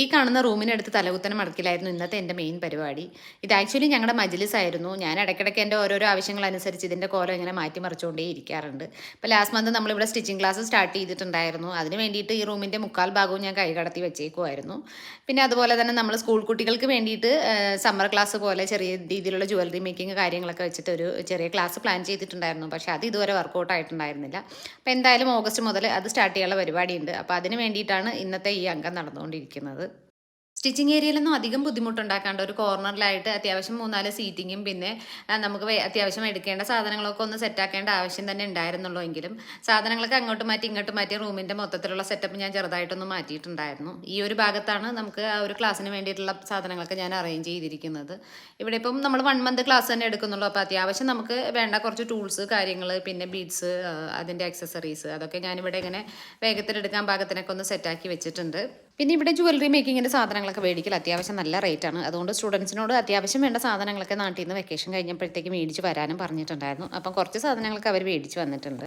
ഈ കാണുന്ന റൂമിനടുത്ത് തലകുത്തനെ മടക്കിലായിരുന്നു ഇന്നത്തെ എന്റെ മെയിൻ പരിപാടി. ഇത് ആക്ച്വലി ഞങ്ങളുടെ മജ്ലിസ് ആയിരുന്നു ഞാൻ ഇടയ്ക്കിടയ്ക്ക് എന്റെ ഓരോരോ ആവശ്യങ്ങളനുസരിച്ച് ഇതിന്റെ കോലം ഇങ്ങനെ മാറ്റി മറിച്ചുകൊണ്ടേ ഇരിക്കാറുണ്ട്. ഇപ്പോൾ ലാസ്റ്റ് മന്ത് നമ്മളിവിടെ സ്റ്റിച്ചിങ് ക്ലാസ് സ്റ്റാർട്ട് ചെയ്തിട്ടുണ്ടായിരുന്നു. അതിന് വേണ്ടിയിട്ട് ഈ റൂമിന്റെ മുക്കാൽ ഭാഗവും ഞാൻ കൈകടത്തി വെച്ചേക്കുമായിരുന്നു പിന്നെ അതുപോലെ തന്നെ നമ്മൾ സ്കൂൾ കുട്ടികൾക്ക് വേണ്ടിയിട്ട് സമ്മർ ക്ലാസ് പോലെ ചെറിയ രീതിയിലുള്ള ജുവലറി മേക്കിംഗ് കാര്യങ്ങളൊക്കെ വെച്ചിട്ട് ഒരു ചെറിയ ക്ലാസ് പ്ലാൻ ചെയ്തിട്ടുണ്ടായിരുന്നു. പക്ഷേ അത് ഇതുവരെ വർക്കൗട്ട് ആയിട്ടുണ്ടായിരുന്നില്ല. അപ്പോൾ എന്തായാലും ഓഗസ്റ്റ് മുതൽ അത് സ്റ്റാർട്ട് ചെയ്യാനുള്ള പരിപാടിയുണ്ട്. അപ്പോൾ അതിന് വേണ്ടിയിട്ടാണ് ഇന്നത്തെ ഈ അംഗം നടന്നുകൊണ്ടിരിക്കുന്നത്. സ്റ്റിച്ചിങ് ഏരിയയിലൊന്നും അധികം ബുദ്ധിമുട്ടുണ്ടാക്കാണ്ട് ഒരു കോർണറിലായിട്ട് അത്യാവശ്യം മൂന്നാൽ സീറ്റിങ്ങും പിന്നെ നമുക്ക് അത്യാവശ്യം എടുക്കേണ്ട സാധനങ്ങളൊക്കെ ഒന്ന് സെറ്റാക്കേണ്ട ആവശ്യം തന്നെ ഉണ്ടായിരുന്നുള്ളൂ എങ്കിലും സാധനങ്ങളൊക്കെ അങ്ങോട്ട് മാറ്റി ഇങ്ങോട്ട് മാറ്റി റൂമിന്റെ മൊത്തത്തിലുള്ള സെറ്റപ്പ് ഞാൻ ചെറുതായിട്ടൊന്ന് മാറ്റിയിട്ടുണ്ടായിരുന്നു. ഈ ഒരു ഭാഗത്താണ് നമുക്ക് ആ ഒരു ക്ലാസ്സിന് വേണ്ടിയിട്ടുള്ള സാധനങ്ങളൊക്കെ ഞാൻ അറേഞ്ച് ചെയ്തിരിക്കുന്നത്. ഇവിടെ ഇപ്പം നമ്മൾ വൺ മന്ത് ക്ലാസ് തന്നെ എടുക്കുന്നുള്ളൂ. അപ്പോൾ അത്യാവശ്യം നമുക്ക് വേണ്ട കുറച്ച് ടൂൾസ് കാര്യങ്ങൾ പിന്നെ ബീഡ്സ് അതിന്റെ അക്സസറീസ് അതൊക്കെ ഞാനിവിടെ ഇങ്ങനെ വേഗത്തിലെടുക്കാൻ പാകത്തിനൊക്കെ ഒന്ന് സെറ്റാക്കി വെച്ചിട്ടുണ്ട്. പിന്നെ ഇവിടെ ജുവലറി മേക്കിങ്ങിന്റെ സാധനങ്ങളൊക്കെ മേടിക്കൽ അത്യാവശ്യം നല്ല റേറ്റാണ് അതുകൊണ്ട് സ്റ്റുഡൻസിനോട് അത്യാവശ്യം വേണ്ട സാധനങ്ങളൊക്കെ നാട്ടിൽ നിന്ന് വെക്കേഷൻ കഴിഞ്ഞപ്പോഴത്തേക്ക് മേടിച്ച് വരാനും പറഞ്ഞിട്ടുണ്ടായിരുന്നു. അപ്പം കുറച്ച് സാധനങ്ങളൊക്കെ അവർ മേടിച്ച് വന്നിട്ടുണ്ട്.